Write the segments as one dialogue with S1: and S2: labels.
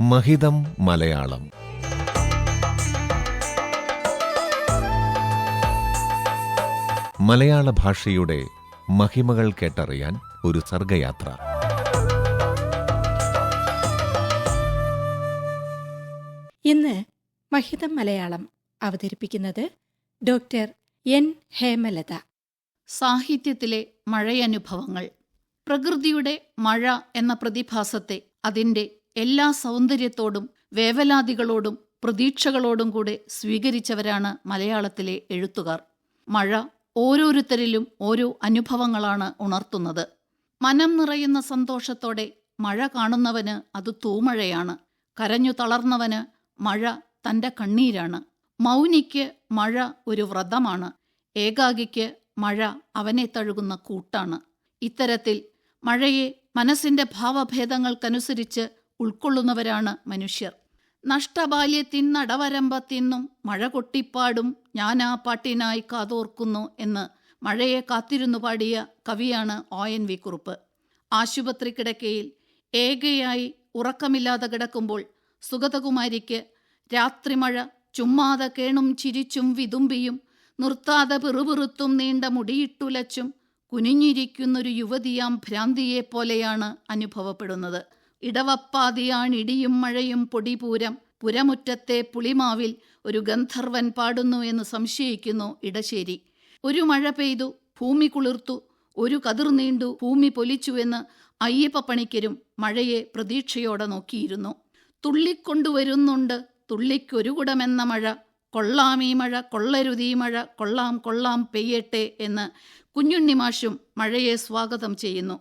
S1: മഹിതം മലയാളം. മലയാള ഭാഷയുടെ മഹിമകൾ കേട്ടറിയാൻ ഒരു സർഗയാത്ര.
S2: ഇന്ന് മഹിതം മലയാളം അവതരിപ്പിക്കുന്നത് ഡോക്ടർ എൻ ഹേമലത.
S3: സാഹിത്യത്തിലെ മഴയനുഭവങ്ങൾ. പ്രകൃതിയുടെ മഴ എന്ന പ്രതിഭാസത്തെ അതിന്റെ എല്ലാ സൗന്ദര്യത്തോടും വേവലാതികളോടും പ്രതീക്ഷകളോടും കൂടെ സ്വീകരിച്ചവരാണ് മലയാളത്തിലെ എഴുത്തുകാർ. മഴ ഓരോരുത്തരിലും ഓരോ അനുഭവങ്ങളാണ് ഉണർത്തുന്നത്. മനം നിറയുന്ന സന്തോഷത്തോടെ മഴ കാണുന്നവന് അത് തൂമഴയാണ്. കരഞ്ഞു തളർന്നവന് മഴ തന്റെ കണ്ണീരാണ്. മൗനിക്ക് മഴ ഒരു വ്രതമാണ്. ഏകാഗിക്ക് മഴ അവനെ തഴുകുന്ന കൂട്ടാണ്. ഇത്തരത്തിൽ മഴയെ മനസ്സിന്റെ ഭാവഭേദങ്ങൾക്കനുസരിച്ച് ഉൾക്കൊള്ളുന്നവരാണ് മനുഷ്യർ. നഷ്ടബാല്യത്തിൻ നടവരമ്പത്തിന്നും മഴ കൊട്ടിപ്പാടും ആ പാട്ടിനായി കാതോർക്കുന്നു എന്ന് മഴയെ കാത്തിരുന്നു പാടിയ കവിയാണ് ഒ. എൻ. വി. കുറുപ്പ്. ആശുപത്രി കിടക്കയിൽ ഏകയായി ഉറക്കമില്ലാതെ കിടക്കുമ്പോൾ സുഗതകുമാരിക്ക് രാത്രിമഴ ചുമ്മാതെ കേണും ചിരിച്ചും വിതുമ്പിയും നിർത്താതെ പിറുപിറുത്തും നീണ്ട മുടിയിട്ടുലച്ചും കുനിഞ്ഞിരിക്കുന്നൊരു യുവതിയാം ഭ്രാന്തിയെപ്പോലെയാണ് അനുഭവപ്പെടുന്നത്. ഇടവപ്പാതിയാണിടിയും മഴയും പൊടിപൂരം. പുരമുറ്റത്തെ പുളിമാവിൽ ഒരു ഗന്ധർവൻ പാടുന്നു എന്ന് സംശയിക്കുന്നു ഇടശ്ശേരി. ഒരു മഴ പെയ്തു ഭൂമി കുളിർത്തു ഒരു കതിർ നീണ്ടു ഭൂമി പൊലിച്ചുവെന്ന് അയ്യപ്പപ്പണിക്കരും മഴയെ പ്രതീക്ഷയോടെ നോക്കിയിരുന്നു. തുള്ളിക്കൊണ്ടുവരുന്നുണ്ട് തുള്ളിക്കൊരു കുടമെന്ന മഴ ഈ മഴ കൊള്ളരുതീ മഴ കൊള്ളാം കൊള്ളാം പെയ്യട്ടെ എന്ന് കുഞ്ഞുണ്ണിമാഷും മഴയെ സ്വാഗതം ചെയ്യുന്നു.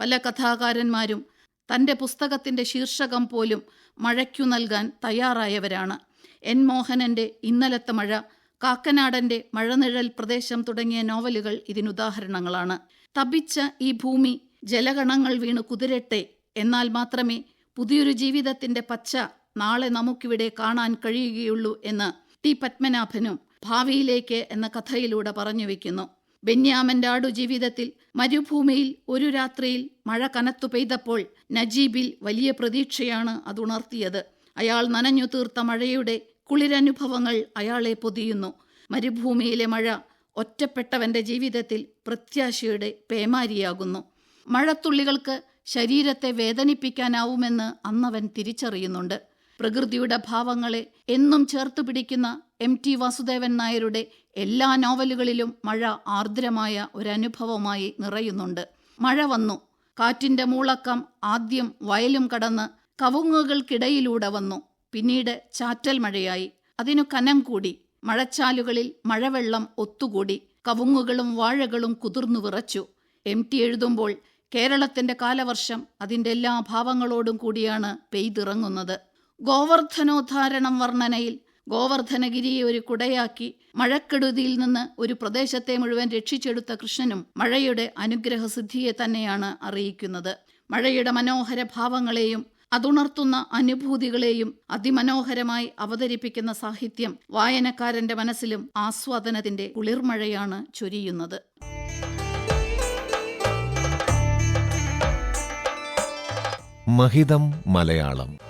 S3: പല കഥാകാരന്മാരും തന്റെ പുസ്തകത്തിന്റെ ശീർഷകം പോലും മഴയ്ക്കു നൽകാൻ തയ്യാറായവരാണ്. എൻ മോഹനന്റെ ഇന്നലത്തെ മഴ കാക്കനാടന്റെ മഴനിഴൽ പ്രദേശം തുടങ്ങിയ നോവലുകൾ ഇതിനുദാഹരണങ്ങളാണ്. തപിച്ച ഈ ഭൂമി ജലഗണങ്ങൾ വീണ് കുതിരട്ടെ എന്നാൽ മാത്രമേ പുതിയൊരു ജീവിതത്തിന്റെ പച്ച നാളെ നമുക്കിവിടെ കാണാൻ കഴിയുകയുള്ളൂ എന്ന് ടി പത്മനാഭനും ഭാവിയിലേക്ക് എന്ന കഥയിലൂടെ പറഞ്ഞു വെക്കുന്നു. ബെന്യാമന്റെ ആടുജീവിതത്തിൽ മരുഭൂമിയിൽ ഒരു രാത്രിയിൽ മഴ കനത്തു പെയ്തപ്പോൾ നജീബിൽ വലിയ പ്രതീക്ഷയാണ് അതുണർത്തിയത് അയാൾ നനഞ്ഞു തീർത്ത മഴയുടെ കുളിരനുഭവങ്ങൾ അയാളെ പൊതിയുന്നു. മരുഭൂമിയിലെ മഴ ഒറ്റപ്പെട്ടവന്റെ ജീവിതത്തിൽ പ്രത്യാശയുടെ പേമാരിയാകുന്നു. മഴത്തുള്ളികൾക്ക് ശരീരത്തെ വേദനിപ്പിക്കാനാവുമെന്ന് അന്നവൻ തിരിച്ചറിയുന്നുണ്ട്. പ്രകൃതിയുടെ ഭാവങ്ങളെ എന്നും ചേർത്ത് പിടിക്കുന്ന എം ടി വാസുദേവൻ നായരുടെ എല്ലാ നോവലുകളിലും മഴ ആർദ്രമായ ഒരനുഭവമായി നിറയുന്നുണ്ട്. മഴ വന്നു. കാറ്റിന്റെ മൂളക്കം ആദ്യം വയലും കടന്ന് കവുങ്ങുകൾക്കിടയിലൂടെ വന്നു. പിന്നീട് ചാറ്റൽ മഴയായി. അതിനു കനം കൂടി. മഴച്ചാലുകളിൽ മഴവെള്ളം ഒത്തുകൂടി. കവുങ്ങുകളും വാഴകളും കുതിർന്നു വിറച്ചു. എം ടി എഴുതുമ്പോൾ കേരളത്തിന്റെ കാലവർഷം അതിന്റെ എല്ലാ ഭാവങ്ങളോടും കൂടിയാണ് പെയ്തിറങ്ങുന്നത്. ഗോവർദ്ധനോദ്ധാരണം വർണനയിൽ ഗോവർദ്ധനഗിരിയെ ഒരു കുടയാക്കി മഴക്കെടുതിയിൽ നിന്ന് ഒരു പ്രദേശത്തെ മുഴുവൻ രക്ഷിച്ചെടുത്ത കൃഷ്ണനും മഴയുടെ അനുഗ്രഹസിദ്ധിയെ തന്നെയാണ് അറിയിക്കുന്നത്. മഴയുടെ മനോഹര ഭാവങ്ങളെയും അതുണർത്തുന്ന അനുഭൂതികളെയും അതിമനോഹരമായി അവതരിപ്പിക്കുന്ന സാഹിത്യം വായനക്കാരന്റെ മനസ്സിലും ആസ്വാദനത്തിന്റെ കുളിർമഴയാണ് ചൊരിയുന്നത്.
S1: മഹിതം മലയാളം